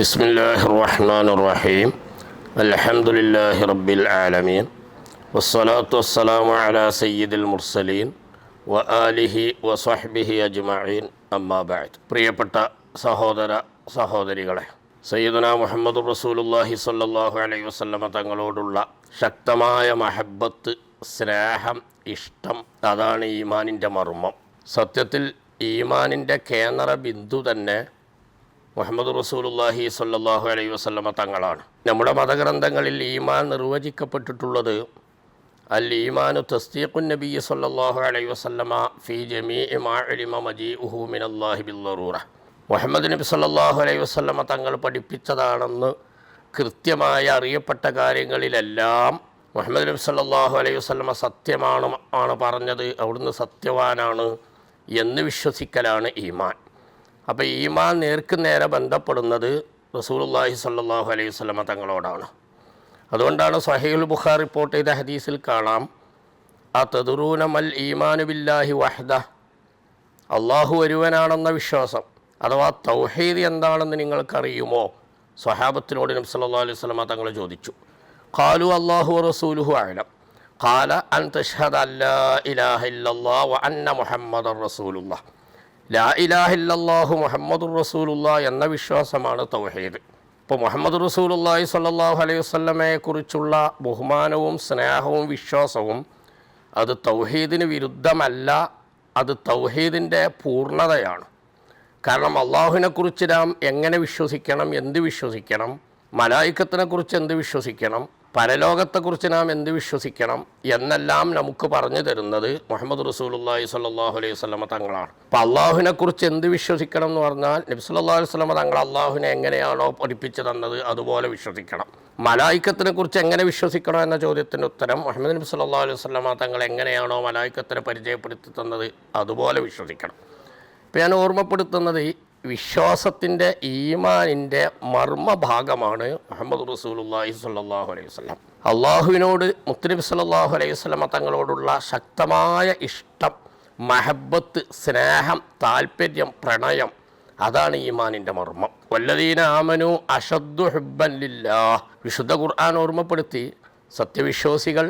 بسم الله الرحمن الرحيم الحمد لله رب العالمين والصلاة والسلام على سيد المرسلين وآله وصحبه أجمعين أما بعد പ്രിയപ്പെട്ട സഹോദര സഹോദരികളെ സയ്യിദുന മുഹമ്മദ് റസൂലുല്ലാഹി സ്വല്ലല്ലാഹു അലൈഹി വസല്ലമ തങ്ങളോടുള്ള ശക്തമായ മഹബത്ത് സ്നേഹം ഇഷ്ടം അതാണ് ഈമാനിൻ്റെ മർമ്മം സത്യത്തിൽ ഈമാനിൻ്റെ കേന്ദ്ര ബിന്ദു തന്നെ മുഹമ്മദ് റസൂലുല്ലാഹി സല്ലാഹു അലൈ വസ്ലമ തങ്ങളാണ്. നമ്മുടെ മതഗ്രന്ഥങ്ങളിൽ ഈമാൻ നിർവചിക്കപ്പെട്ടിട്ടുള്ളത് അൽ ഈമാനു തസ്തീഖുൻ നബി സ്വല്ലല്ലാഹു അലൈ വസ്ലമ ഫി ജമീ മാ ഇലിമ മജീഉഹു മിനല്ലാഹി ബില്ലറൂറ മുഹമ്മദ് നബി സല്ലാഹു അലൈ വസ്ലമ തങ്ങൾ പഠിപ്പിച്ചതാണെന്ന് കൃത്യമായി അറിയപ്പെട്ട കാര്യങ്ങളിലെല്ലാം മുഹമ്മദ് നബി സല്ലാഹു അലൈഹി വസ്ലമ സത്യമാണ് ആണ് പറഞ്ഞത് അവിടുന്ന് സത്യവാനാണ് എന്ന് വിശ്വസിക്കലാണ് ഈമാൻ. അപ്പോൾ ഈമാൻ നേർക്ക് നേരെ ബന്ധപ്പെടുന്നത് റസൂലുള്ളാഹി സ്വല്ലല്ലാഹു അലൈഹി വസല്ലമ തങ്ങളോടാണ്. അതുകൊണ്ടാണ് സഹീൽ ബുഖാർ റിപ്പോർട്ട് ചെയ്ത ഹദീസിൽ കാണാം ആ തദുറൂന മൽ ഈമാനു ബില്ലാഹി വഹദ. അള്ളാഹു ഒരുവനാണെന്ന വിശ്വാസം അഥവാ തൗഹീദ് എന്താണെന്ന് നിങ്ങൾക്കറിയുമോ? സ്വഹാബത്തിനോട് നബി സല്ലല്ലാഹു അലൈഹി വസല്ലമ തങ്ങൾ ചോദിച്ചു. ഖാലു അള്ളാഹു റസൂലുഹു അലം ഖാല അൻ തഷ്ഹദ് അല്ലാ ഇലാഹ ഇല്ലല്ലാഹ് വ അന്ന മുഹമ്മദ് റസൂലുള്ളാഹ്. ലാ മുഹമ്മദുർ റസൂലുള്ള എന്ന വിശ്വാസമാണ് തൗഹീദ്. ഇപ്പോൾ മുഹമ്മദ് റസൂലുള്ളാഹി സ്വല്ലല്ലാഹു അലൈഹി വസല്ലമയെ കുറിച്ചുള്ള ബഹുമാനവും സ്നേഹവും വിശ്വാസവും അത് തൗഹീദിന് വിരുദ്ധമല്ല അത് തൗഹീദിന്റെ പൂർണതയാണ്. കാരണം അള്ളാഹുവിനെക്കുറിച്ച് നാം എങ്ങനെ വിശ്വസിക്കണം എന്ത് വിശ്വസിക്കണം മലായിക്കത്തിനെക്കുറിച്ച് എന്ത് വിശ്വസിക്കണം പരലോകത്തെക്കുറിച്ച് നാം എന്ത് വിശ്വസിക്കണം എന്നെല്ലാം നമുക്ക് പറഞ്ഞു തരുന്നത് മുഹമ്മദ് റസൂലുള്ളാഹി സ്വല്ലല്ലാഹു അലൈഹി വസല്ലമ തങ്ങളാണ്. അപ്പം അള്ളാഹുവിനെക്കുറിച്ച് എന്ത് വിശ്വസിക്കണം എന്ന് പറഞ്ഞാൽ നബി സല്ലല്ലാഹു അലൈഹി വസല്ലമ തങ്ങൾ അള്ളാഹുവിനെ എങ്ങനെയാണോ പഠിപ്പിച്ചു തന്നത് അതുപോലെ വിശ്വസിക്കണം. മലായിക്കത്തിനെ കുറിച്ച് എങ്ങനെ വിശ്വസിക്കണം എന്ന ചോദ്യത്തിന്റെ ഉത്തരം മുഹമ്മദ് നബി സല്ലല്ലാഹു അലൈഹി വസല്ലമ തങ്ങൾ എങ്ങനെയാണോ മലായിക്കത്തിനെ പരിചയപ്പെടുത്തി തന്നത് അതുപോലെ വിശ്വസിക്കണം. ഇപ്പം ഞാൻ ഓർമ്മപ്പെടുത്തുന്നത് വിശ്വാസത്തിന്റെ ഈമാനിന്റെ മർമ്മഭാഗമാണ് മുഹമ്മദ് റസൂലുള്ളാഹി സ്വല്ലല്ലാഹു അലൈഹി വസല്ലം. അള്ളാഹുവിനോട് മുത്തനബി സല്ലാഹു അലൈഹി വസല്ലമ തങ്ങളോടുള്ള ശക്തമായ ഇഷ്ടം മഹബത്ത് സ്നേഹം താല്പര്യം പ്രണയം അതാണ് ഈമാനിന്റെ മർമ്മം. വല്ലദീന ആമനു അഷദ്ദു ഹുബ്ബൻ ലില്ലാ വിശുദ്ധ ഖുർആൻ ഓർമ്മപ്പെടുത്തി സത്യവിശ്വാസികൾ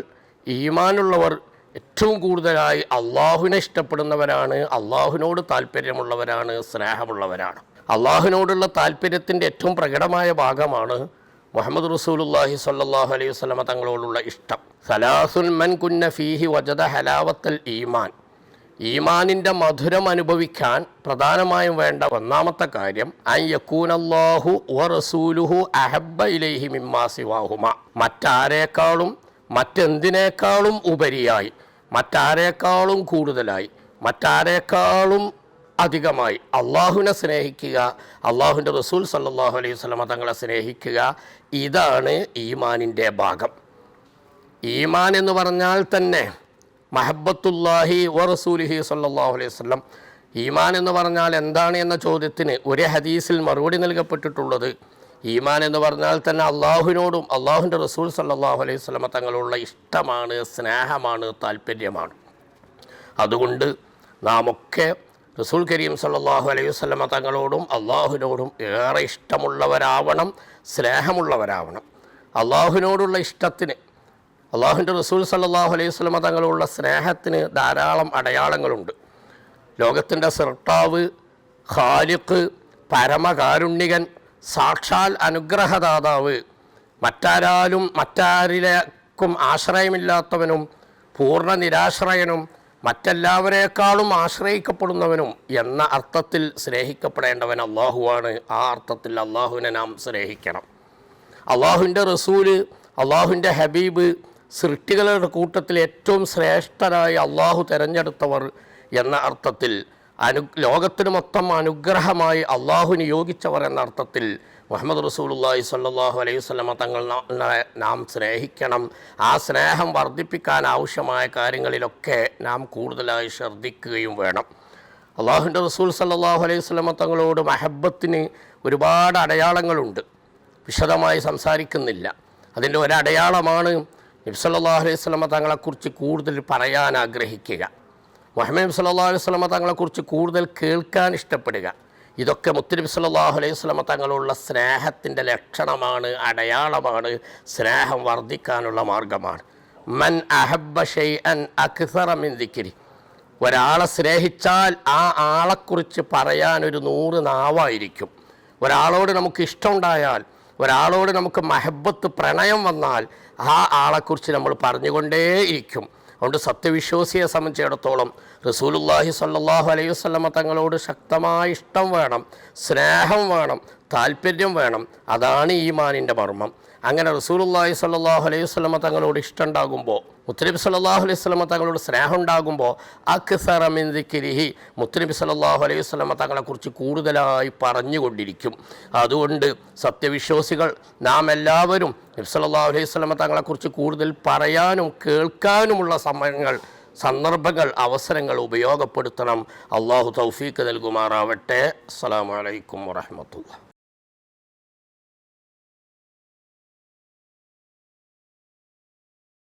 ഈമാനുള്ളവർ ഏറ്റവും കൂടുതലായി അള്ളാഹുവിനെ ഇഷ്ടപ്പെടുന്നവരാണ് അള്ളാഹുവിനോട് താല്പര്യമുള്ളവരാണ് സ്നേഹമുള്ളവരാണ്. അള്ളാഹുവിനോടുള്ള താല്പര്യത്തിന്റെ ഏറ്റവും പ്രകടമായ ഭാഗമാണ് മുഹമ്മദ് റസൂലുല്ലാഹി സ്വല്ലല്ലാഹു അലൈഹി വസല്ലമ തങ്ങളോടുള്ള ഇഷ്ടം. സലാസുൽ മൻ കുന്ന ഫീഹി വജദ ഹലാവത്തൽ ഈമാൻ. ഈമാനിന്റെ മധുരം അനുഭവിക്കാൻ പ്രധാനമായും വേണ്ട ഒന്നാമത്തെ കാര്യം അൻ യക്കൂനല്ലാഹു വ റസൂലുഹു അഹബ്ബ ഇലൈഹി മിമ്മാ സിവാഹുമ. മറ്റാരേക്കാളും മറ്റെന്തിനേക്കാളും ഉപരിയായി മറ്റാരേക്കാളും കൂടുതലായി മറ്റാരേക്കാളും അധികമായി. അള്ളാഹുവിനെ സ്നേഹിക്കുക അള്ളാഹുവിന്റെ റസൂൽ സല്ലാഹു അലൈഹി സ്വലമ തങ്ങളെ സ്നേഹിക്കുക ഇതാണ് ഈമാനിന്റെ ഭാഗം. ഈമാൻ എന്ന് പറഞ്ഞാൽ തന്നെ മഹബത്തുല്ലാഹി വ റസൂലിഹി സല്ലാഹു അലൈഹി വസല്ലം. ഈമാൻ എന്ന് പറഞ്ഞാൽ എന്താണ് എന്ന ചോദ്യത്തിന് ഒരു ഹദീസിൽ മറുപടി നൽകപ്പെട്ടിട്ടുള്ളത്. ഈമാൻ എന്ന് പറഞ്ഞാൽ തന്നെ അള്ളാഹുവിനോടും അള്ളാഹുവിന്റെ റസൂൽ സല്ലാഹു അലൈഹി സ്വലമ തങ്ങളുള്ള ഇഷ്ടമാണ് സ്നേഹമാണ് താല്പര്യമാണ്. അതുകൊണ്ട് നാം ഒക്കെ റസൂൽ കരീം സല്ലാഹു അലൈഹി വസല്ലമ തങ്ങളോടും അള്ളാഹുവിനോടും ഏറെ ഇഷ്ടമുള്ളവരാവണം സ്നേഹമുള്ളവരാവണം. അള്ളാഹുവിനോടുള്ള ഇഷ്ടത്തിന് അള്ളാഹുവിന്റെ റസൂൽ സല്ലാഹു അലൈഹി വസല്ലമ തങ്ങളോടുള്ള സ്നേഹത്തിന് ധാരാളം അടയാളങ്ങളുണ്ട്. ലോകത്തിന്റെ സിർട്ടാവ് ഖാലിഖ് പരമകാരുണ്യകൻ സാക്ഷാൽ അനുഗ്രഹദാതാവ്. മറ്റാരാലും മറ്റാരിലേക്കും ആശ്രയമില്ലാത്തവനും പൂർണ നിരാശ്രയനും മറ്റെല്ലാവരേക്കാളും ആശ്രയിക്കപ്പെടുന്നവനും എന്ന അർത്ഥത്തിൽ സ്നേഹിക്കപ്പെടേണ്ടവൻ അള്ളാഹുവാണ് ആ അർത്ഥത്തിൽ അള്ളാഹുവിനെ നാം സ്നേഹിക്കണം. അള്ളാഹുവിന്റെ റസൂൽ അള്ളാഹുവിന്റെ ഹബീബ് സൃഷ്ടികളുടെ കൂട്ടത്തിൽ ഏറ്റവും ശ്രേഷ്ഠരായി അള്ളാഹു തിരഞ്ഞെടുത്തവർ എന്ന അർത്ഥത്തിൽ അനു ലോകത്തിന് മൊത്തം അനുഗ്രഹമായി അള്ളാഹു നിയോഗിച്ചവർ എന്ന അർത്ഥത്തിൽ മുഹമ്മദ് റസൂലുള്ളാഹി സ്വല്ലല്ലാഹു അലൈഹി വസ്ലമ തങ്ങൾ നാം സ്നേഹിക്കണം. ആ സ്നേഹം വർദ്ധിപ്പിക്കാൻ ആവശ്യമായ കാര്യങ്ങളിലൊക്കെ നാം കൂടുതലായി ശ്രദ്ധിക്കുകയും വേണം. അള്ളാഹുവിന്റെ റസൂൽ സല്ലാഹു അലൈഹി വസ്ലമ തങ്ങളോട് മഹബത്തിന് ഒരുപാട് അടയാളങ്ങളുണ്ട്. വിശദമായി സംസാരിക്കുന്നില്ല. അതിന്റെ ഒരടയാളമാണ് നബ്സല്ലാഹു അലൈഹി സ്വലമ തങ്ങളെക്കുറിച്ച് കൂടുതൽ പറയാൻ ആഗ്രഹിക്കുക. മുഹമ്മദ് സല്ലല്ലാഹു അലൈഹി വസല്ലമ തങ്ങളെക്കുറിച്ച് കൂടുതൽ കേൾക്കാൻ ഇഷ്ടപ്പെടുക. ഇതൊക്കെ മുത്തനബി സല്ലല്ലാഹു അലൈഹി വസല്ലമ തങ്ങളുള്ള സ്നേഹത്തിന്റെ ലക്ഷണമാണ് അടയാളമാണ് സ്നേഹം വർദ്ധിക്കാനുള്ള മാർഗമാണ് മൻ അഹബ്ബ ഷൈഅൻ അക്സറ മിൻ ദിക്രി. ഒരാളെ സ്നേഹിച്ചാൽ ആ ആളെക്കുറിച്ച് പറയാൻ ഒരു നൂറ് നാവായിരിക്കും. ഒരാളോട് നമുക്ക് ഇഷ്ടമുണ്ടായാൽ ഒരാളോട് നമുക്ക് മഹബത്ത് പ്രണയം വന്നാൽ ആ ആളെക്കുറിച്ച് നമ്മൾ പറഞ്ഞുകൊണ്ടേയിരിക്കും. അതുകൊണ്ട് സത്യവിശ്വാസിയെ സംബന്ധിച്ചിടത്തോളം റസൂലുല്ലാഹി സ്വല്ലല്ലാഹു അലൈഹി വസല്ലമ തങ്ങളോട് ശക്തമായ ഇഷ്ടം വേണം സ്നേഹം വേണം താല്പര്യം വേണം. അതാണ് ഈ മാനിന്റെ മർമ്മം. അങ്ങനെ റസൂലുല്ലാഹി സ്വല്ലല്ലാഹു അലൈഹി വസല്ലമ തങ്ങളോട് ഇഷ്ടം ഉണ്ടാകുമ്പോൾ സല്ലാഹു അലൈഹി വസല്ലമ തങ്ങളോട് സ്നേഹം ഉണ്ടാകുമ്പോൾ അക്സറ മിൻ ദിക്രിഹി മുത്തനബി സല്ലല്ലാഹു അലൈഹി വസല്ലമ തങ്ങളെക്കുറിച്ച് കൂടുതലായി പറഞ്ഞുകൊണ്ടിരിക്കും. അതുകൊണ്ട് സത്യവിശ്വാസികൾ നാം എല്ലാവരും നബി സല്ലല്ലാഹു അലൈഹി വസല്ലമ തങ്ങളെക്കുറിച്ച് കൂടുതൽ പറയാനും കേൾക്കാനുമുള്ള സമയങ്ങൾ സന്ദർഭങ്ങൾ അവസരങ്ങൾ ഉപയോഗപ്പെടുത്തണം. അള്ളാഹു തൗഫീഖ് നൽകുമാറാവട്ടെ. അസ്സാം വലൈക്കും വറഹ്മത്തുള്ളാഹി.